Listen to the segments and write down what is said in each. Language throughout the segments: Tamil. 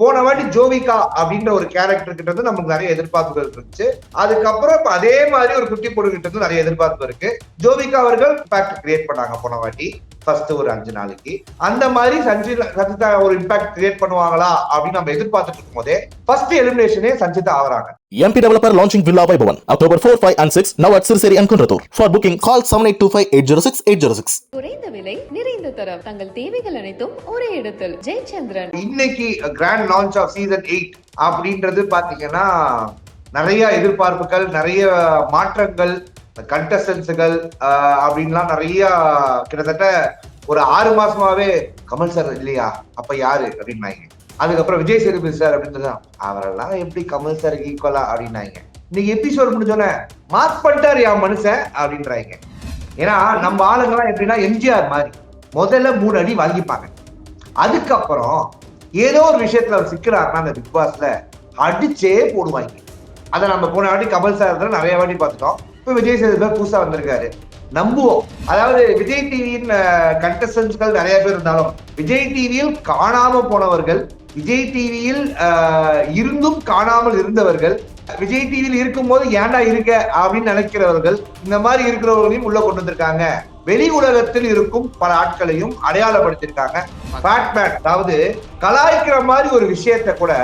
போன வாட்டி ஜோவிகா அப்படின்ற ஒரு கேரக்டர் கிட்ட இருந்து நமக்கு நிறைய எதிர்பார்ப்புகள் இருந்துச்சு. அதுக்கப்புறம் இப்ப அதே மாதிரி ஒரு குட்டி பொண்ணு கிட்ட இருந்து நிறைய எதிர்பார்ப்பு இருக்கு. ஜோவிகா அவர்கள் இம்பாக்ட் கிரியேட் பண்ணாங்க போன வாட்டி. ஃபர்ஸ்ட் ஒரு அஞ்சு நாளைக்கு. அந்த மாதிரி சஞ்சிதா சஞ்சிதா ஒரு இம்பாக்ட் கிரியேட் பண்ணுவாங்களா அப்படின்னு நம்ம எதிர்பார்த்துட்டு இருக்கும் போதே ஃபர்ஸ்ட் எலிமினேஷனே சஞ்சிதா ஆகுறாங்க. MP developer launching Villa Vaibhavan October 4, 5 and 6 now at Sirseri and Kunratur. For booking call 7825 806 806. குறைந்த விலை நிறைந்த தரம். தங்கள் தேவைகள் அனைத்தும் ஒரே இடத்தில். ஜெயச்சந்திரன். இன்னைக்கு grand launch of season eight அப்படின்றது பாத்தீங்கன்னா நிறைய எதிர்பார்ப்புகள் நிறைய மாற்றங்கள் கண்டஸ்டன்ஸுகள் அப்படின்லாம் நிறைய கிட்டத்தட்ட ஒரு ஆறு மாசமாவே கமல் சார் இல்லையா? அப்ப யாரு? அப்படின்னாங்க. அதுக்கப்புறம் விஜய் சேதுபதி சார் அப்படின்னு அவரெல்லாம் எப்படி கமல் சார் ஈக்குவலா அப்படின்னாங்க. இன்னைக்கு எபிசோட் முடிஞ்சோன்னே மார்க் பண்ணிட்டாரு என் மனுஷன் அப்படின்றாங்க. ஏன்னா நம்ம ஆளுங்கெல்லாம் எப்படின்னா எம்ஜிஆர் மாதிரி. முதல்ல மூணு அடி வாங்கிப்பாங்க. அதுக்கப்புறம் ஏதோ ஒரு விஷயத்துல அவர் சிக்கிறாருன்னா அந்த பிக் பாஸ்ல அடிச்சே போடுவாங்க. அதை நம்ம போன வாட்டி கமல் சார் நிறைய வாட்டி பார்த்துட்டோம். இப்போ விஜய் சேதுபதி புதுசா வந்திருக்காரு. நம்புவோம். அதாவது விஜய் டிவியின் கண்டஸ்டன்ஸ்கள் நிறைய பேர் இருந்தாலும் விஜய் டிவியில் காணாம போனவர்கள் விஜய் டிவியில் இருந்தும் காணாமல் இருந்தவர்கள் விஜய் டிவியில் இருக்கும்போது ஏன்டா இருக்க? அப்படின்னு நினைக்கிறவர்கள் இந்த மாதிரி இருக்கிறவர்களையும் உள்ள கொண்டு வந்திருக்காங்க. வெளி உலகத்தில் இருக்கும் பல ஆட்களையும் அடையாளப்படுத்திருக்காங்க பேட்மேன் அதாவது கலாய்க்கிற மாதிரி ஒரு விஷயத்த கூட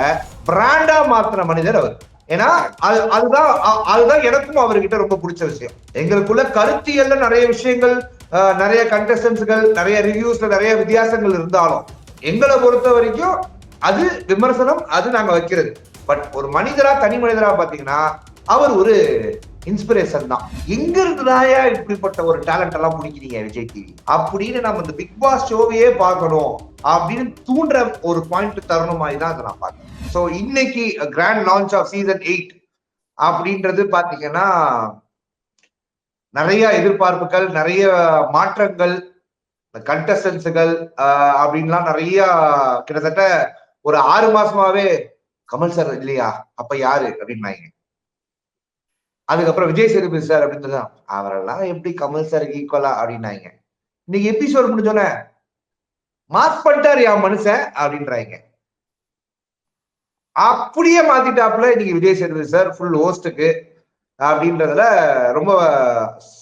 பிராண்டா மாத்திர மனிதர் அவர். ஏன்னா அது அதுதான் அதுதான் எனக்கும் அவர்கிட்ட ரொம்ப பிடிச்ச விஷயம். எங்களுக்குள்ள கருத்தியல்ல நிறைய விஷயங்கள் நிறைய கண்டஸ்டன்ஸ்கள் நிறைய ரிவ்யூஸ்ல நிறைய வித்தியாசங்கள் இருந்தாலும் எங்களை பொறுத்த வரைக்கும் அது விமர்சனம் அது நாங்க வைக்கிறது. பட் ஒரு மனிதரா தனி மனிதரா பாத்தீங்கன்னா அவர் ஒரு இன்ஸ்பிரேஷன் தான். எங்க இருந்துதாயா இப்படிப்பட்ட ஒரு டேலண்ட் எல்லாம் முடிக்கிறீங்க விஜய் டிவி அப்படின்னு நம்ம இந்த பிக் பாஸ் ஷோவையே பார்க்கணும் அப்படின்னு தூண்டுற ஒரு பாயிண்ட் தரணும் மாதிரி தான் அதை நான் பார்க்கறேன் ஸோ இன்னைக்கு grand launch of season eight அப்படின்றது பாத்தீங்கன்னா நிறைய எதிர்பார்ப்புகள் நிறைய மாற்றங்கள் கண்டஸ்டன்ஸுகள் அப்படின்லாம் நிறைய கிட்டத்தட்ட ஒரு ஆறு மாசமாவே கமல் சார் இல்லையா? அப்ப யாரு? அப்படின்னாங்க. அதுக்கப்புறம் விஜய் சேதுபதி சார் அப்படின்னு அவரெல்லாம் எப்படி கமல் சார் ஈக்குவலா அப்படின்னாங்க. இன்னைக்கு எபிசோட் முடிஞ்சோன்னே மார்க் பண்ணிட்டாரு என் மனுஷன் அப்படின்றாங்க. அப்படியே மாத்திட்டாப்புல இன்னைக்கு விஜய் சேதுபதி சார் ஃபுல் ஹோஸ்டுக்கு அப்படின்றதுல ரொம்ப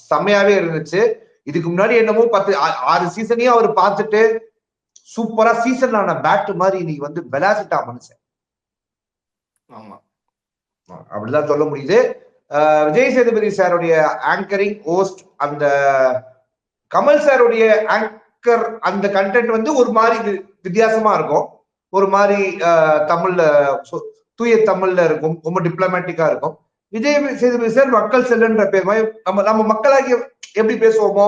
செம்மையாவே இருந்துச்சு. இதுக்கு முன்னாடி என்னமோ பத்து ஆறு சீசனையும் அவர் பார்த்துட்டு சூப்பரா சீசன் ஆன பேட் மாதிரி இன்னைக்கு வந்து விளாசிட்டா மனுஷன். ஆமா. அப்படிதான் சொல்ல முடியுது. விஜய் சேதுபதி சாருடைய ஆங்கரிங் ஹோஸ்ட் அந்த கமல் சாருடைய ஆங்கர் அந்த கண்டென்ட் வந்து ஒரு மாதிரி வித்தியாசமா இருக்கும். ஒரு மாதிரி தமிழ்ல தூய தமிழ்ல இருக்கும். ரொம்ப டிப்ளமேட்டிக்கா இருக்கும். விஜய் சேதுபதி சார் மக்கள் செல்லுன்ற பேர் மாதிரி நம்ம நம்ம மக்களாகி எப்படி பேசுவோமோ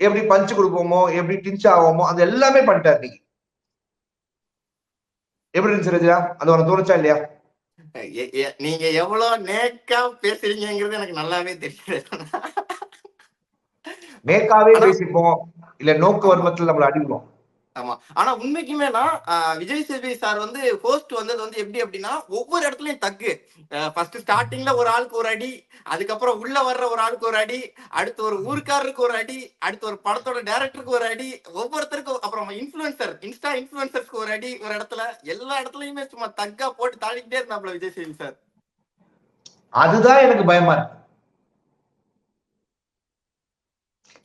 எப்படி பஞ்சு கொடுப்போமோ எப்படி டிஞ்ச் ஆவோமோ அது எல்லாமே பண்ணிட்டார் நீங்க எப்படி இருந்துச்சு ரஜினா? அது உனக்கு தோணுச்சா இல்லையா? நீங்க எவ்வளவு நேக்கா பேசுறீங்கிறது எனக்கு நல்லாவே தெரியுது. மேக்காவே ஆனா- பேசிப்போம். இல்ல நோக்கு வர்மத்தில் நம்மள அடிப்போம். ஆமா. ஆனா உண்மைக்குமே நான் விஜய் சேதுபதி சார் வந்து ஹோஸ்ட் வந்தது வந்து எப்படி அப்படின்னா ஒவ்வொரு இடத்துலயும் தக்கு. ஃபர்ஸ்ட் ஸ்டார்டிங்ல ஒரு ஆளுக்கு ஒரு அடி அதுக்கப்புறம் உள்ள வர்ற ஒரு ஆளுக்கு ஒரு அடி அடுத்து ஒரு ஊருக்காரருக்கு ஒரு அடி அடுத்து ஒரு படத்தோட டேரக்டருக்கு ஒரு அடி ஒவ்வொருத்தருக்கும் அப்புறம் இன்ஃபுளுசர் இன்ஸ்டா இன்ஃபுளுசர்ஸ்க்கு ஒரு அடி ஒரு இடத்துல. எல்லா இடத்துலயுமே சும்மா தக்கா போட்டு தாழிக்கிட்டே இருந்தாப்ல விஜய் சேதுபதி சார். அதுதான் எனக்கு பயமா இருக்கு.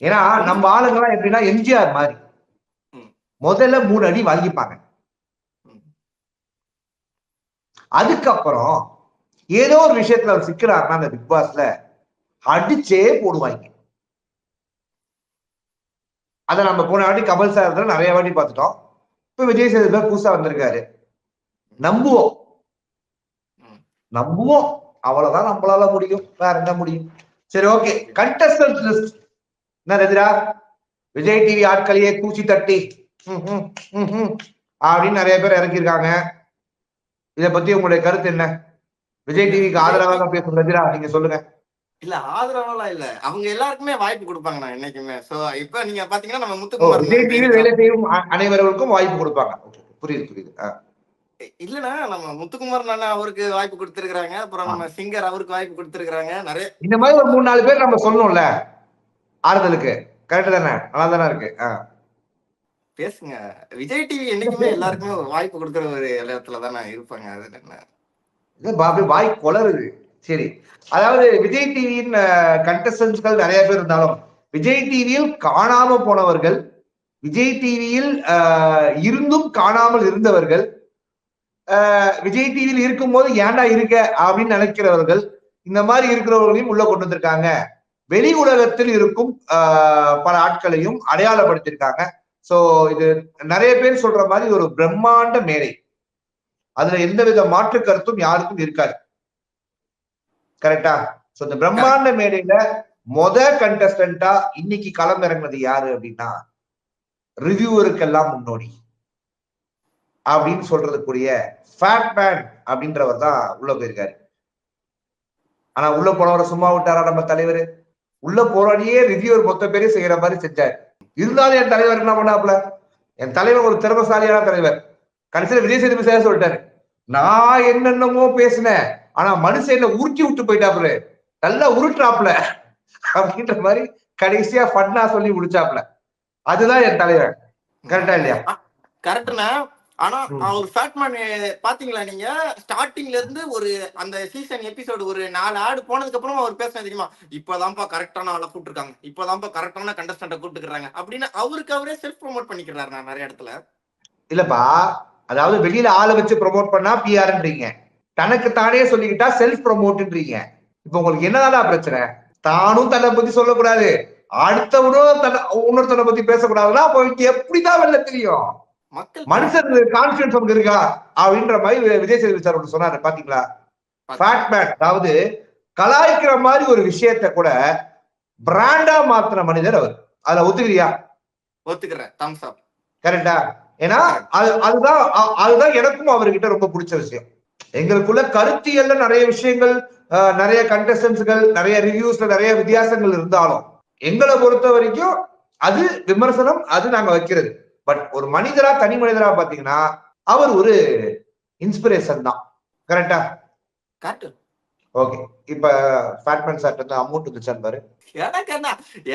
ஏன்னா நம்ம ஆளுங்கெல்லாம் எப்படின்னா எம்ஜிஆர் மாதிரி. முதல்ல மூணு அடி வாங்கிப்பாங்க. அதுக்கப்புறம் ஏதோ ஒரு விஷயத்துல அவர் சிக்கிறாருன்னா அந்த பிக் பாஸ்ல அடிச்சே போடுவாங்க. அதை நம்ம போன வாட்டி கமல் சார் நிறைய வாட்டி பார்த்துட்டோம். இப்ப விஜய் சேதுபதி புதுசா வந்திருக்காரு. நம்புவோம். நம்புவோம். அவ்வளவுதான் நம்மளால முடியும். வேற என்ன முடியும்? சரி ஓகே கண்டஸ்டன்ட் லிஸ்ட் என்ன எதிரா விஜய் டிவி ஆட்களையே தூசி தட்டி. அப்படின்னு நிறைய பேர் இறக்கியிருக்காங்க இத பத்தி உங்களுடைய கருத்து என்ன? விஜய் டிவிக்கு ஆதரவாக பேசும் ரஜிரா நீங்க சொல்லுங்க. இல்ல ஆதரவெல்லாம் இல்ல. அவங்க எல்லாருக்குமே வாய்ப்பு கொடுப்பாங்க நான் என்னைக்குமே. சோ இப்ப நீங்க பாத்தீங்கன்னா நம்ம முத்துக்குமார் விஜய் டிவி வேலை செய்யும் அ- அனைவருக்கும் வாய்ப்பு கொடுப்பாங்க. புரியுது புரியுது. ஆ. இல்லனா நம்ம முத்துக்குமார் அண்ணா அவருக்கு வாய்ப்பு கொடுத்திருக்காங்க அப்புறம் நம்ம சிங்கர் அவருக்கு வாய்ப்பு கொடுத்திருக்காங்க நிறைய இந்த மாதிரி ஒரு மூணு நாலு பேர் நம்ம சொல்லணும்ல ஆறுதலுக்கு. கரெக்ட் தானே? நல்லா தானே இருக்கு. பேசுங்க. விஜய் டிவி என்னைக்குமே எல்லாருக்குமே ஒரு வாய்ப்பு கொடுக்குற ஒரு இடத்துல நான் இருப்பாங்க. அது என்ன? வாய் கொளருது சரி. அதாவது விஜய் டிவியின் கண்டஸ்டன்ஸ்கள் நிறைய பேர் இருந்தாலும் விஜய் டிவியில் காணாம போனவர்கள் விஜய் டிவியில் இருந்தும் காணாமல் இருந்தவர்கள் விஜய் டிவியில் இருக்கும்போது ஏன்டா இருக்க? அப்படின்னு நினைக்கிறவர்கள் இந்த மாதிரி இருக்கிறவர்களையும் உள்ள கொண்டு வந்திருக்காங்க. வெளி உலகத்தில் இருக்கும் பல ஆட்களையும் அடையாளப்படுத்தியிருக்காங்க. சோ இது நிறைய பேர் சொல்ற மாதிரி ஒரு பிரம்மாண்ட மேடை. அதுல எந்தவித மாற்று கருத்தும் யாருக்கும் இருக்காது. கரெக்டா சோ இந்த பிரம்மாண்ட மேடையில மொத கண்டஸ்டன்டா இன்னைக்கு களம் இறங்குனது யாரு அப்படின்னா ரிவ்யூவருக்கெல்லாம் முன்னோடி. அப்படின்னு சொல்றதுக்குரிய ஃபேட் மேன் அப்படின்றவர் தான் உள்ள போயிருக்காரு. ஆனா உள்ள போனவரை சும்மா விட்டாரா நம்ம தலைவர்? உள்ள போறோடையே ரிவ்யூவர் மொத்த பேரையும் செய்யற மாதிரி செஞ்சார். இருந்தாலும் என் தலைவர் என்ன பண்ணாப்ல என் தலைவர் ஒரு திறமசாலியான தலைவர். கடைசியில் விஜய் சேதுபதி சார் சொல்லிட்டாரு. நான் என்னென்னமோ பேசினேன் ஆனா மனுஷன் என்ன உருட்டி விட்டு போயிட்டாப்புல. நல்லா உருட்டுறாப்புல அப்படின்ற மாதிரி கடைசியா ஃபன்னா சொல்லி முடிச்சாப்புல. அதுதான் என் தலைவர். கரெக்டா இல்லையா? கரெக்ட்னா ஆனா. அவர் ஃபேட்மேன் பாத்தீங்களா நீங்க? ஸ்டார்டிங்ல இருந்து ஒரு அந்த சீசன் எபிசோடு ஒரு நாலு ஆடு போனதுக்கு அப்புறம் அவர் பேசின தெரியுமா? இப்பதான்ப்பா கரெக்டான ஆளை கூப்பிட்டுருக்காங்க. இப்பதான்ப்பா கரெக்டான கண்டஸ்டன்ட கூப்பிட்டுக்கிறாங்க. அப்படின்னு அவருக்கு அவரே செல்ஃப் ப்ரோமோட் பண்ணிக்கிறாரு நான் நிறைய இடத்துல. இல்லப்பா அதாவது வெளியில ஆளை வச்சு ப்ரோமோட் பண்ணா பிஆர்ன்றீங்க தனக்கு தானே சொல்லிக்கிட்டா செல்ஃப் ப்ரோமோட்ன்றீங்க இப்ப உங்களுக்கு என்னதான் பிரச்சனை? தானும் தன்னை பத்தி சொல்லக்கூடாது. அடுத்தவனும் தன்னை இன்னொருத்தனை பத்தி பேசக்கூடாதுன்னா அப்போ எப்படிதான் வெளில தெரியும்? மனுஷன் கான்பிடன்ஸ் நமக்கு இருக்கா? அப்படின்ற மாதிரி விஜய் சேதுபதி சார் ஒன்று சொன்னாரு பாத்தீங்களா? ஃபேட் மேன் அதாவது கலாய்க்கிற மாதிரி ஒரு விஷயத்த கூட பிராண்டா மாத்தின மனிதர் அவர். அதுல ஒத்துக்கிறியா? ஒத்துக்கிறேன். தம்ஸ் அப் கரெக்டா ஏன்னா அது அதுதான் அதுதான் எனக்கும் அவர்கிட்ட ரொம்ப பிடிச்ச விஷயம். எங்களுக்குள்ள கருத்தியல்ல நிறைய விஷயங்கள் நிறைய கண்டஸ்டன்ஸ்கள் நிறைய ரிவ்யூஸ்ல நிறைய வித்தியாசங்கள் இருந்தாலும் எங்களை பொறுத்த வரைக்கும் அது விமர்சனம் அது நாங்க வைக்கிறது. பட் ஒரு மனிதரா தனி மனிதரா பாத்தீங்கன்னா அவர் ஒரு இன்ஸ்பிரேஷன் தான். கரெக்டா காட்டு ஓகே இப்ப ஃபேட்மேன் சார் வந்து அமௌண்ட் வந்துச்சான் பாரு. எனக்கு என்ன?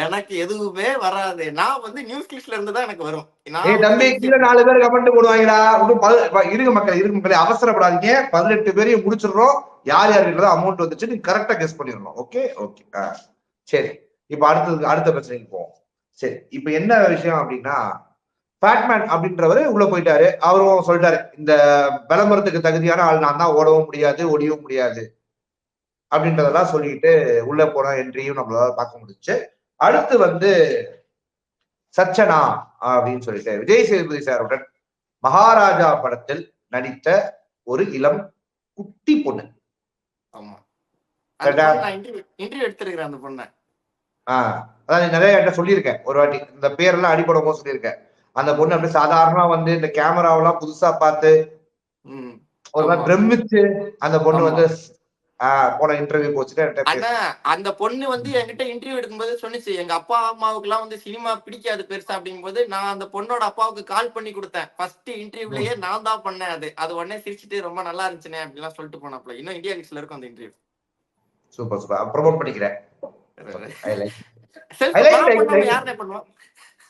எனக்கு எதுவுமே வராது. நான் வந்து நியூஸ் கிளிப்ல இருந்து தான் எனக்கு வரும். ஏய் தம்பி கீழே நாலு பேர் கமெண்ட் போடுவாங்கடா. இன்னும் இருங்க மக்கள் இருங்க மக்களே. அவசரப்படாதீங்க. பதினெட்டு பேரையும் முடிச்சிடுறோம். யார் யாருக்கு அமௌண்ட் வந்துச்சு நீங்க கரெக்டா கெஸ் பண்ணிடணும். ஓகே ஓகே சரி. இப்ப அடுத்தது அடுத்த பிரச்சனைக்கு போவோம். சரி. இப்ப என்ன விஷயம் அப்படின்னா ஃபேட்மேன் அப்படின்றவரு உள்ள போயிட்டாரு. அவரும் சொல்லிட்டாரு இந்த விளம்பரத்துக்கு தகுதியான ஆள் நான் தான் ஓடவும் முடியாது ஒடியவும் முடியாது அப்படின்றதெல்லாம் சொல்லிட்டு உள்ள போன என்ட்ரியும் நம்மளால பார்க்க முடிஞ்சுச்சு அடுத்து வந்து சச்சனா அப்படின்னு சொல்லிட்டு விஜய் சேதுபதி சாருடன் மகாராஜா படத்தில் நடித்த ஒரு இளம் குட்டி பொண்ணு. ஆமா? இன்டர்வியூ எடுத்திருக்கிறேன் அந்த பொண்ணை. ஆஹ் அதாவது நிறைய சொல்லியிருக்கேன். ஒரு வாட்டி இந்த பேரெல்லாம் அடிப்படும் போது சொல்லியிருக்கேன். அந்த பொண்ணு அப்படியே சாதாரணமா வந்து இந்த கேமராவெல்லாம் புதுசா பார்த்து. ஒரு மாதிரி. பிரமிச்சு அந்த பொண்ணு. வந்து போன இன்டர்வியூ போச்சுட்டு அந்த பொண்ணு வந்து என்கிட்ட இன்டர்வியூ எடுக்கும்போது சொன்னுச்சு எங்க அப்பா அம்மாவுக்கு எல்லாம் வந்து சினிமா பிடிக்காது பெருசா அப்படிங்கும்போது நான் அந்த பொண்ணோட அப்பாவுக்கு கால் பண்ணி கொடுத்தேன். ஃபர்ஸ்ட் இன்டர்வியூலயே நான் தான் பண்ணேன் அது. அது உடனே சிரிச்சிட்டு ரொம்ப நல்லா இருந்துச்சுனே அப்படிலாம் சொல்லிட்டு போனாப்ல இன்னும் இந்தியா கிட்ஸ்ல இருக்கும் அந்த இன்டர்வியூ சூப்பர் சூப்பர் ப்ரொமோட் பண்ணிக்கிறேன்.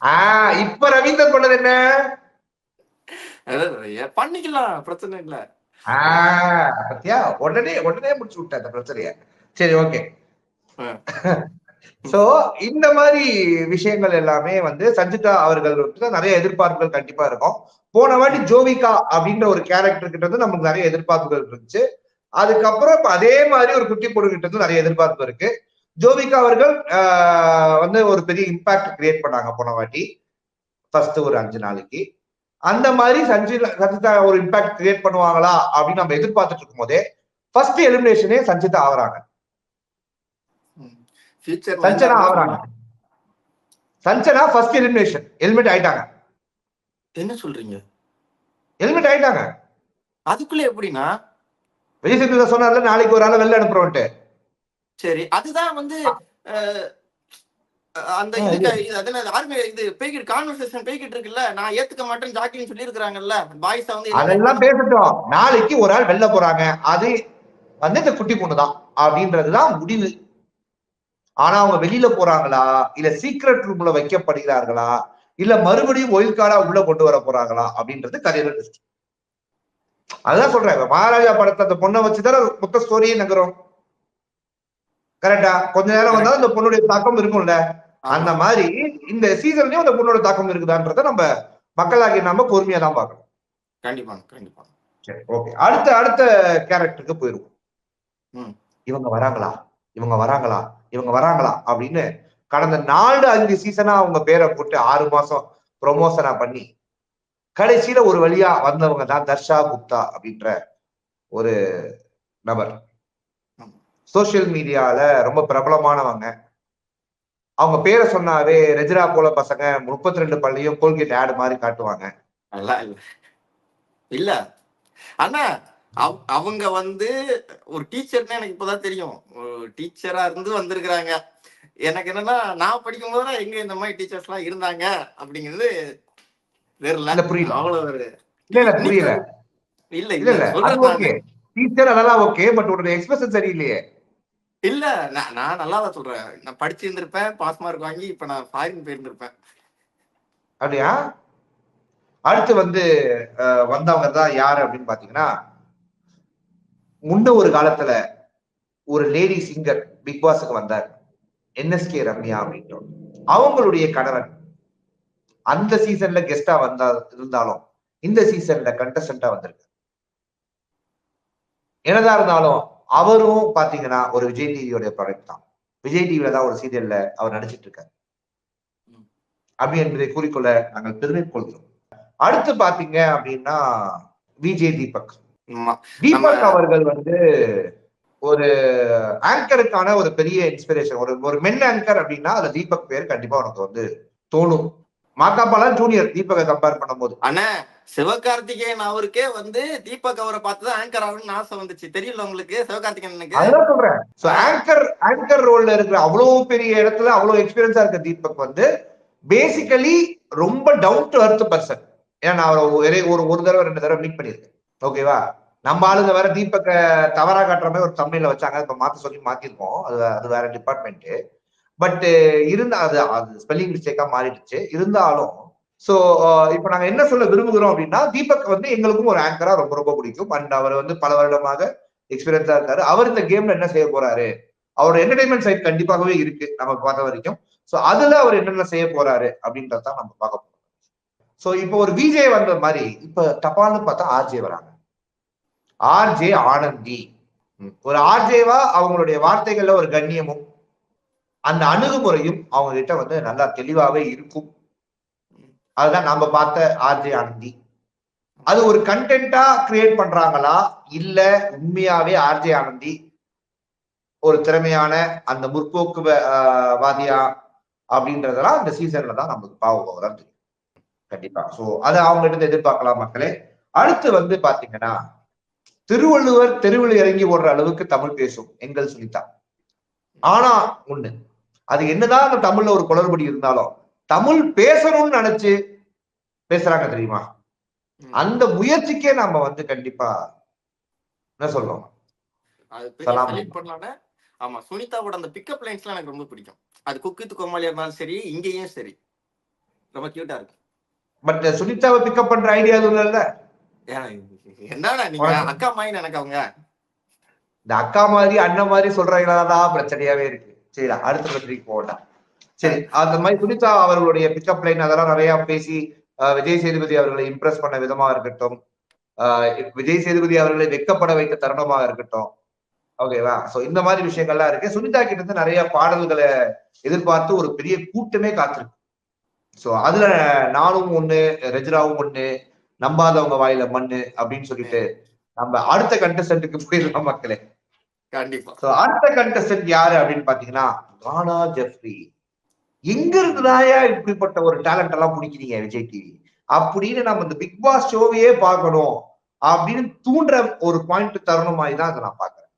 ஆஹ் இப்ப ரவீந்தர் பண்ணது என்ன? பண்ணிக்கலாம் பிரச்சனை இல்ல. ஆஹ் பத்தியா? உடனே உடனே முடிச்சு விட்ட அந்த பிரச்சனைய. சரி ஓகே. சோ இந்த மாதிரி விஷயங்கள் எல்லாமே வந்து சஞ்சிதா அவர்கள் வந்து நிறைய எதிர்பார்ப்புகள் கண்டிப்பா இருக்கும். போன வாட்டி ஜோவிகா அப்படின்ற ஒரு கேரக்டர் கிட்ட இருந்து நமக்கு நிறைய எதிர்பார்ப்புகள் இருந்துச்சு. அதுக்கப்புறம் அதே மாதிரி ஒரு குட்டி பொண்ணு கிட்ட இருந்து நிறைய எதிர்பார்ப்பு இருக்கு. ஜோவிகா அவர்கள் வந்து ஒரு பெரிய இம்பாக்ட் கிரியேட் பண்ணாங்க போன வாட்டி. ஃபர்ஸ்ட் ஒரு அஞ்சு நாளைக்கு. அந்த மாதிரி சஞ்சிதா சஞ்சிதா ஒரு இம்பாக்ட் கிரியேட் பண்ணுவாங்களா அப்படின்னு நம்ம எதிர்பார்த்துட்டு இருக்கும் போதே ஃபர்ஸ்ட் எலிமினேஷனே சஞ்சிதா ஆகுறாங்க. சஞ்சனா ஆகுறாங்க. சஞ்சனா ஃபர்ஸ்ட் எலிமினேஷன் எலிமினேட் ஆயிட்டாங்க. என்ன சொல்றீங்க? எலிமினேட் ஆயிட்டாங்க. அதுக்குள்ள எப்படின்னா? விஜய் சேதுபதி சொன்னார்ல நாளைக்கு ஒரு ஆளை வெளில அனுப்புறோன்ட்டு. சரி அதுதான் வந்து அந்த இதுக்கு இது அது என்ன, ஆர்மி இது பேய்கிட்டு கான்வர்சேஷன் பேய்கிட்டு இருக்குல்ல நான் ஏத்துக்க மாட்டேன்னு ஜாக்கின்னு சொல்லியிருக்காங்கல்ல பாய்ஸா வந்து அதெல்லாம் பேசட்டும். நாளைக்கு ஒரு ஆள் வெளில போறாங்க. அது வந்து இந்த குட்டி பொண்ணு தான் அப்படின்றதுதான் முடிவு. ஆனா அவங்க வெளியில போறாங்களா? இல்ல சீக்ரெட் ரூம்ல வைக்கப்படுகிறார்களா? இல்ல மறுபடியும் ஒயில் கார்டா உள்ள கொண்டு வர போறாங்களா? அப்படின்றது கதையில. அதான் சொல்றேன். மகாராஜா படத்தை அந்த பொண்ணை வச்சுதான் மொத்த ஸ்டோரியே நகரும். கரெக்டா கொஞ்ச நேரம் வந்தாலும் அந்த பொண்ணுடைய தாக்கம் இருக்கும்ல. அந்த மாதிரி இந்த சீசன்லயும் அந்த பொண்ணோட தாக்கம் இருக்குதான்றத நம்ம மக்களாகி நாம பொறுமையா தான் பார்க்கணும். கண்டிப்பாங்க கண்டிப்பா. சரி ஓகே. அடுத்த அடுத்த கேரக்டருக்கு போயிருவோம். இவங்க வராங்களா? இவங்க வராங்களா? இவங்க வராங்களா? அப்படின்னு கடந்த நாலு அஞ்சு சீசனா அவங்க பேரை போட்டு ஆறு மாசம் ப்ரொமோஷனா பண்ணி கடைசியில ஒரு வழியா வந்தவங்க தான் தர்ஷா குப்தா அப்படின்ற ஒரு நபர். சோசியல் மீடியால ரொம்ப பிரபலமானவங்க. அவங்க பேரை சொன்னாவே ரெஜிரா போல பசங்க முப்பத்தி ரெண்டு பள்ளியும் கோல்கேட் ஆடு மாதிரி காட்டுவாங்க. இல்ல. அண்ணா அவ- அவங்க வந்து ஒரு டீச்சர்னு எனக்கு இப்பதான் தெரியும். ஒரு டீச்சரா இருந்து வந்திருக்கிறாங்க. எனக்கு என்னன்னா நான் படிக்கும் போது எங்க இந்த மாதிரி டீச்சர்ஸ் எல்லாம் இருந்தாங்க அப்படிங்கிறது தெரியல. புரியல. அவ்வளவு இல்ல இல்ல புரியல. இல்ல இல்ல. டீச்சர் அதெல்லாம் ஓகே பட் உன்னோட எக்ஸ்பிரஷன் சரியில்லையே. இல்ல நான் நல்லா தான் சொல்றேன். நான் படிச்சு இருந்திருப்பேன் பாஸ் மார்க் வாங்கி இப்ப நான் ஃபாரின் போயிருந்திருப்பேன். அப்படியா? அடுத்து வந்து வந்தவங்க தான் யாரு அப்படின்னு பாத்தீங்கன்னா முன்ன ஒரு காலத்துல ஒரு லேடி சிங்கர் பிக் பாஸுக்கு வந்தார். என்எஸ்கே ரம்யா அப்படின்ட்டு. அவங்களுடைய கணவன் அந்த சீசன்ல கெஸ்டா வந்தா இருந்தாலும் இந்த சீசன்ல கண்டஸ்டன்டா வந்திருக்கு என்னதான் இருந்தாலும் அவரும் பாத்தீங்கன்னா ஒரு விஜய் டிவியோட ப்ராடக்ட் தான். விஜய் டிவில தான் ஒரு சீரியல்ல அவர் நடிச்சிட்டு இருக்காரு. அப்படி என்பதை கூறிக்கொள்ள நாங்கள் பெருமை கொள்கிறோம். அடுத்து பாத்தீங்க அப்படின்னா விஜய் தீபக். தீபக் அவர்கள் வந்து ஒரு ஆங்கருக்கான ஒரு பெரிய இன்ஸ்பிரேஷன் ஒரு ஒரு மென் ஆங்கர் அப்படின்னா அதுல தீபக் பேர் கண்டிப்பா உனக்கு வந்து தோணும். மாக்காப்பாலாம் ஜூனியர் தீபகை கம்பேர் பண்ணும்போது. அண்ணா சிவகார்த்திகேயன் அவருக்கே வந்து தீபக் அவரை பார்த்துதான் ஆங்கர் ஆகணும்னு ஆசை வந்துச்சு. தெரியல உங்களுக்கு? சிவகார்த்திகேயனுக்கு அதுதான் சொல்றேன். சோ ஆங்கர் ஆங்கர் ரோல்ல இருக்கிற அவ்வளவு பெரிய இடத்துல அவ்வளவு எக்ஸ்பீரியன்ஸா இருக்க தீபக் வந்து பேசிக்கலி ரொம்ப டவுன் டு அர்த் பர்சன் ஏன்னா நான் அவரை ஒரே ஒரு தடவை ரெண்டு தடவை மீட் பண்ணியிருக்கேன். ஓகேவா நம்ம ஆளுங்க வேற தீபக்க தவறா காட்டுற மாதிரி ஒரு தமிழ்ல வச்சாங்க. இப்ப மாத்த சொல்லி மாத்திருக்கோம். அது அது வேற டிபார்ட்மெண்ட் பட் இருந்த அது அது ஸ்பெல்லிங் மிஸ்டேக்கா மாறிடுச்சு. இருந்தாலும் சோ uh, இப்போ நாங்க என்ன சொல்ல விரும்புகிறோம் அப்படின்னா தீபக் வந்து எங்களுக்கும் ஒரு ஆங்கரா ரொம்ப ரொம்ப பிடிக்கும். அண்ட் அவர் வந்து பல வருடமாக எக்ஸ்பீரியன்ஸா இருக்காரு. அவர் இந்த கேம்ல என்ன செய்ய போறாரு? அவரோட என்டர்டைன்மெண்ட் சைட் கண்டிப்பாகவே இருக்கு நமக்கு பார்த்த வரைக்கும். சோ அதுல அவர் என்னென்ன செய்ய போறாரு அப்படின்றதான் நம்ம பார்க்க போறோம். சோ இப்போ ஒரு விஜே வந்த மாதிரி இப்ப தப்பால்னு பார்த்தா ஆர்ஜே வராங்க. R J Ananthi. ஒரு ஆர்ஜேவா அவங்களுடைய வார்த்தைகள்ல ஒரு கண்ணியமும் அந்த அணுகுமுறையும் அவங்க கிட்ட வந்து நல்லா தெளிவாவே இருக்கும். அதுதான் நாம பார்த்த ஆர்ஜே ஆனந்தி. அது ஒரு கண்டென்ட்டா கிரியேட் பண்றாங்களா? இல்ல உண்மையாவே ஆர்ஜே ஆனந்தி ஒரு திறமையான அந்த முற்போக்கு வாதியா அப்படின்றதெல்லாம் இந்த சீசன்ல தான் நமக்கு பாவம் தெரியும். கண்டிப்பா. சோ அதை அவங்க இருந்து எதிர்பார்க்கலாம் மக்களே. அடுத்து வந்து பாத்தீங்கன்னா திருவள்ளுவர் தெருவில் இறங்கி ஓடுற அளவுக்கு தமிழ் பேசும். எங்கள் சுனிதா. ஆனா ஒண்ணு. அது என்னதான் அந்த தமிழ்ல ஒரு குளறுபடி இருந்தாலும் தமிழ் பேசணும்னு நினைச்சு பேசுறாங்க தெரியுமா? அந்த முயற்சிக்கே நாம வந்து கண்டிப்பா என்ன சொல்றோம்? ஆமா சுனிதாவோட அந்த பிக்கப் லைன்ஸ்லாம் எனக்கு ரொம்ப பிடிக்கும். அது குக்கித்து கோமாளியா இருந்தாலும் சரி இங்கேயும் சரி. ரொம்ப கியூட்டா இருக்கும். பட் சுனிதாவை பிக்கப் பண்ற ஐடியா எதுவும் இல்ல என்னடா நீங்க. அக்கா மாயின்னு எனக்கு அவங்க. இந்த அக்கா மாதிரி அண்ணன் மாதிரி சொல்றவங்களாதான் பிரச்சனையாவே இருக்கு. சரிடா அடுத்த பிரச்சனைக்கு போகலாம். சரி அந்த மாதிரி சுனிதா அவர்களுடைய பிக்கப் லைன் அதெல்லாம் நிறைய பேசி விஜய் சேதுபதி அவர்களை இம்ப்ரெஸ் பண்ண விதமா இருக்கட்டும். விஜய் சேதுபதி அவர்களை வெக்கப்பட வைத்த தருணமாக இருக்கட்டும். ஓகேவா சோ இந்த மாதிரி விஷயங்கள்லாம் இருக்கு. சுனிதா கிட்ட இருந்து நிறைய பாடல்களை எதிர்பார்த்து ஒரு பெரிய கூட்டமே காத்திருக்கு. சோ அதுல நானும் ஒண்ணு ரெஜிராவும் ஒண்ணு நம்பாதவங்க வாயில மண்ணு அப்படின்னு சொல்லிட்டு நம்ம அடுத்த கண்டஸ்டன்ட்டுக்கு போயிடலாம் மக்களே. கண்டிப்பா. அடுத்த கண்டஸ்டன்ட் யாரு அப்படின்னு பாத்தீங்கன்னா ராணா ஜெஃப்ரி. எங்க இருந்துதாயா இப்படிப்பட்ட ஒரு டேலண்ட் எல்லாம் பிடிக்கிறீங்க விஜய் டிவி அப்படின்னு நம்ம இந்த பிக் பாஸ் ஷோவையே பார்க்கணும் அப்படின்னு தூண்டுற ஒரு பாயிண்ட் தரணும் மாதிரி தான் அதை நான் பாக்குறேன்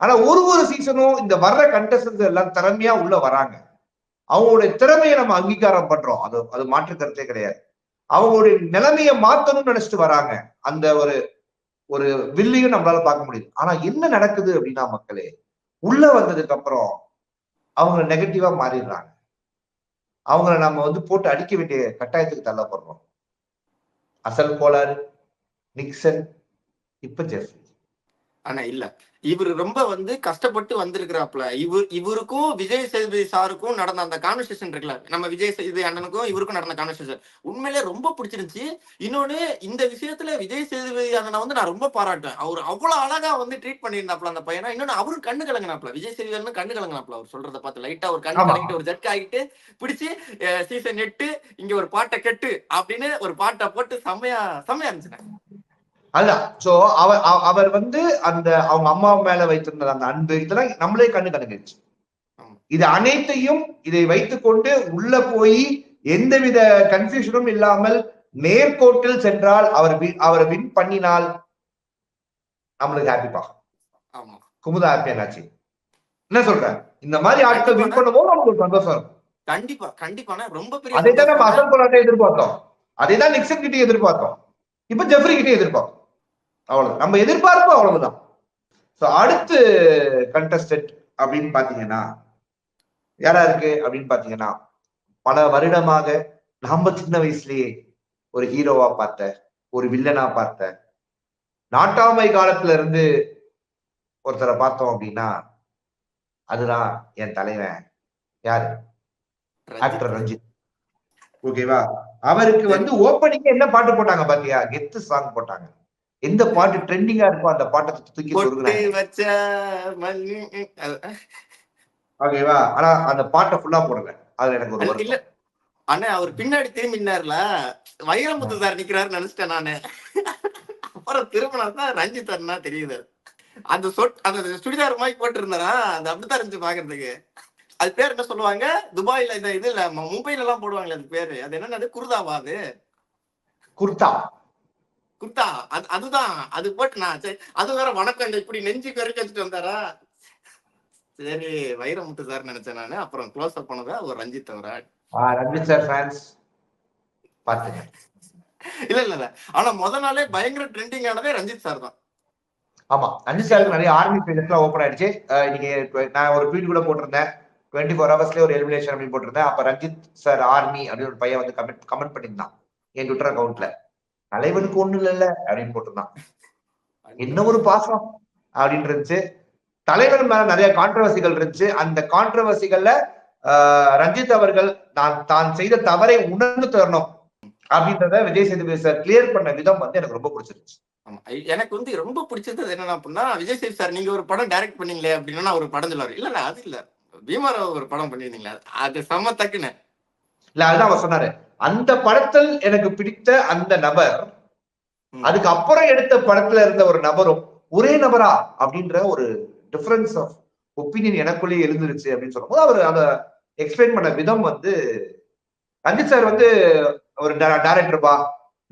ஆனா ஒரு ஒரு சீசனும் இந்த வர்ற கண்டஸ்டன்ஸ் எல்லாம் திறமையா உள்ள வராங்க. அவங்களுடைய திறமையை நம்ம அங்கீகாரம் பண்றோம். அது அது மாற்று கருத்தே கிடையாது. அவங்களுடைய நிலைமையை மாத்தணும்னு நினைச்சிட்டு வராங்க. அந்த ஒரு ஒரு வில்லையும் நம்மளால பார்க்க முடியுது. ஆனா என்ன நடக்குது அப்படின்னா மக்களே உள்ள வந்ததுக்கு அப்புறம் அவங்க நெகட்டிவா மாறிடுறாங்க. அவங்கள நம்ம வந்து போட்டு அடிக்க வேண்டிய கட்டாயத்துக்கு தள்ளப்படுறோம். அசல் கோளாறு நிக்சன் இப்ப ஜெஃப்ரி ஆனா இல்ல. இவரு ரொம்ப வந்து கஷ்டப்பட்டு வந்திருக்கிறாப்ல இவர் இவருக்கும் விஜய் சேதுபதி சாருக்கும் நடந்த அந்த கான்வர்சேஷன் இருக்குல்ல. நம்ம விஜய் சேதுபதி அண்ணனுக்கும் இவருக்கும் நடந்த கான்வர்சேஷன் உண்மையிலே ரொம்ப பிடிச்சிருந்துச்சு. இன்னொன்னு இந்த விஷயத்துல விஜய் சேதுபதி அண்ணனை வந்து நான் ரொம்ப பாராட்டுவேன். அவர் அவ்வளவு அழகா வந்து ட்ரீட் பண்ணியிருந்தாப்ல அந்த பையனை. இன்னொன்னு அவரும் கண்ணு கலங்கினாப்ல விஜய் சேதுபதி அண்ணன் கண்ணு கலங்கினாப்ல அவர் சொல்றத பார்த்து லைட்டா ஒரு கண்ணு. கலங்கிட்டு ஒரு ஜட்க் ஆகிட்டு பிடிச்சி சீசன் எட்டு இங்க ஒரு பாட்டை கெட்டு அப்படின்னு ஒரு பாட்டை போட்டு செம்மையா செம்மையா இருந்துச்சுண்ணே அதான் சோ அவர் அவ- அவர் வந்து அந்த அவங்க அம்மா மேல வைத்திருந்த அந்த அன்பு இதெல்லாம் நம்மளே கண்ணு கலங்கிடுச்சு ஆமா. இது அனைத்தையும் இதை வைத்துக்கொண்டு உள்ள போய் எந்தவித கன்ஃபியூஷனும் இல்லாமல் நேர்கோட்டில் சென்றால் அவர் அவரை வின் பண்ணினால் நம்மளுக்கு ஹாப்பிப்பா குமுதா ஹாப்பி என்னாச்சு? என்ன சொல்ற? இந்த மாதிரி ஆட்கள் வின் பண்ணும்போது நமக்கு சந்தோஷம் கண்டிப்பா கண்டிப்பாண்ணே ரொம்ப பெரிய அதை தான் நம்ம. அசல் போராட்டம் எதிர்பார்த்தோம். அதை தான் நிக்சன் கிட்ட எதிர்பார்த்தோம். இப்ப ஜெஃப்ரி கிட்ட எதிர்பார்த்தோம். அவ்வளவு நம்ம எதிர்பார்ப்பு அவ்வளவுதான். சோ அடுத்து கண்டஸ்டன்ட் அப்படின்னு பாத்தீங்கன்னா யாரா இருக்கு அப்படின்னு பாத்தீங்கன்னா பல வருடமாக நம்ம சின்ன வயசுலயே ஒரு ஹீரோவா பார்த்த ஒரு வில்லனா பார்த்த நாட்டாமை காலத்துல இருந்து ஒருத்தரை பார்த்தோம் அப்படின்னா அதுதான் என் தலைவன். யாரு? ஆக்டர் ரஞ்சித். ஓகேவா அவருக்கு வந்து ஓப்பனிங் என்ன பாட்டு போட்டாங்க பாத்தியா? கெத்து சாங் போட்டாங்க. எந்த பாட்டு ட்ரெண்டிங்கா இருக்கோ அந்த பாட்டை தூக்கி அது- ஓகேவா ஆனா அந்த பாட்டை ஃபுல்லா போடல அதுல எனக்கு ஒரு அது இல்ல. அண்ணா அவர் பின்னாடி திரும்பினார்ல. வைரமுத்து சார் நிக்கிறாரு நினைச்சிட்டேன் நானு. அப்புறம் திரும்பினா தான் ரஞ்சித் அண்ணா தெரியுது. அந்த சொட் அந்த சுடிதார் மாதிரி போட்டு இருந்தாரா அது அப்படித்தான் இருந்துச்சு பாக்குறதுக்கு. அது பேர் என்ன சொல்லுவாங்க? துபாயில இந்த இது இல்ல மும்பைல எல்லாம் போடுவாங்களே அது பேரு. அது என்னது? குர்தாவா அது? குர்தா. குர்தா அது அதுதான். அது போட்டு நான் அது வேற வணக்கம். இப்படி நெஞ்சுக்கு வரைக்கும் வச்சுட்டு வந்தாரா? சரி வைரமுத்து சார் நினைச்சேன் நானு. அப்புறம் க்ளோஸ் அப் பண்ணதா ஒரு ரஞ்சித் அவரா? ரஞ்சித் சார் ஃபேன்ஸ் பாத்துங்க இல்ல இல்ல இல்ல. ஆனா முத நாளே பயங்கர ட்ரெண்டிங் ஆனதே ரஞ்சித் சார் தான். ஆமா. ரஞ்சித் சாருக்கு நிறைய ஆர்மி பேஜஸ் எல்லாம் ஓப்பன் ஆயிடுச்சு. tw- நான் ஒரு ட்வீட் கூட போட்டிருந்தேன். டுவெண்ட்டி ஃபோர் ஹவர்ஸ்ல ஒரு எலிமினேஷன் அப்படின்னு போட்டிருந்தேன். அப்ப ரஞ்சித் சார் ஆர்மி அப்படின்னு ஒரு பையன் வந்து கமெண்ட் கமெண்ட் பண்ணியிருந்தான். என் ட்விட்டர் அக்கௌண்ட்ல தலைவனுக்கு ஒண்ணு இல்லைல்ல அப்படின்னு போட்டிருந்தான். என்ன ஒரு பாசம் அப்படின்னு இருந்துச்சு. தலைவர் மேல நிறைய கான்ட்ரவர்சிகள் இருந்துச்சு. அந்த கான்ட்ரவர்சிகள்ல ரஞ்சித் அவர்கள் நான் தான் செய்த தவறை உணர்ந்து தரணும் அப்படின்றத விஜய் சேதுபதி சார் கிளியர் பண்ண விதம் வந்து எனக்கு ரொம்ப. ஐ- எனக்கு வந்து ரொம்ப பிடிச்சது என்னன்னா அப்படின்னா விஜய் சேவ் சார் நீங்க ஒரு படம் டைரக்ட் பண்ணீங்களே அப்படின்னா ஒரு படம் சொல்லுவாரு. இல்ல இல்ல அது இல்ல. பீமாராவ் ஒரு படம் பண்ணிருந்தீங்களா அது செம்ம தக்குன்னு இல்ல அதுதான் அவர் சொன்னாரு. அந்த படத்தில் எனக்கு பிடித்த அந்த நபர். அதுக்கு அப்புறம் எடுத்த படத்துல இருந்த ஒரு நபரும் ஒரே நபரா அப்படின்ற ஒரு டிஃபரன்ஸ் ஆஃப் ஒப்பீனியன் எனக்குள்ளேயே எழுந்துருச்சு அப்படின்னு சொல்லும்போது அவர் அதை எக்ஸ்பிளைன் பண்ண விதம் வந்து ரஞ்சித் சார் வந்து ஒரு டேரக்டர்பா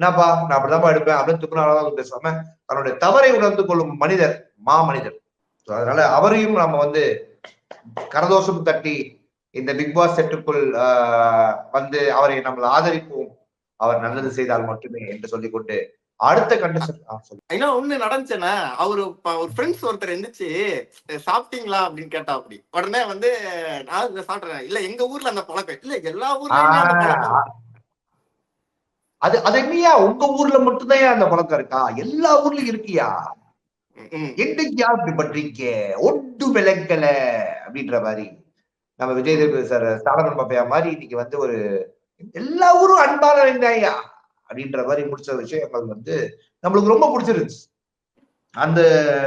என்னப்பா நான் அப்படிதான்ப்பா எடுப்பேன் அப்படின்னு துக்குனாலும் பேசாம தன்னுடைய தவறை உணர்ந்து கொள்ளும் மனிதர் மா மனிதர் அதனால அவரையும் நம்ம வந்து கரதோஷம் தட்டி இந்த பிக் பாஸ் செட்டுக்குள் வந்து அவரை நம்மள ஆதரிப்போம். அவர் நல்லது செய்தால் மட்டுமே என்று சொல்லிக்கொண்டு அடுத்த கண்டஸ்டன் இன்னும் ஒண்ணு நடந்துச்சுன்னா அவரு ஒரு ஃப்ரெண்ட்ஸ் ஒருத்தர் எந்திரிச்சு சாப்பிட்டீங்களா? அப்படின்னு கேட்டா அப்படி. உடனே வந்து நான் சாப்பிடுறேன். இல்ல எங்க ஊர்ல அந்த பழக்கம். இல்ல எல்லா ஊர்லயுமே அது அது என்னையா? உங்க ஊர்ல மட்டும்தான் அந்த பழக்கம் இருக்கா? எல்லா ஊர்லயும் இருக்கியா. என்னையா இப்படி பண்றீங்க? ஒட்டு விளக்கல அப்படின்ற மாதிரி. நம்ம விஜய் சேதுபதி சார் சாலமன் பாப்பையா மாதிரி இன்னைக்கு வந்து ஒரு எல்லா ஊரும் அன்பான ஐயா அப்படின்ற மாதிரி முடிச்ச விஷயங்கள் வந்து நம்மளுக்கு ரொம்ப பிடிச்சிருந்துச்சு அந்த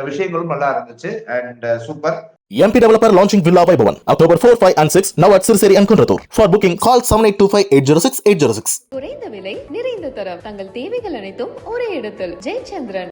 விஷயங்களும் நல்லா இருந்துச்சு and super MP Developer launching Villa Vaibhavan October 4, 5 and 6 now at Sirseri and Kunratur. For booking call 7825 806 806. குறைந்த விலை நிறைந்த தரம் தங்கள் தேவைகள் அனைத்தும் ஒரே இடத்தில் ஜெயச்சந்திரன்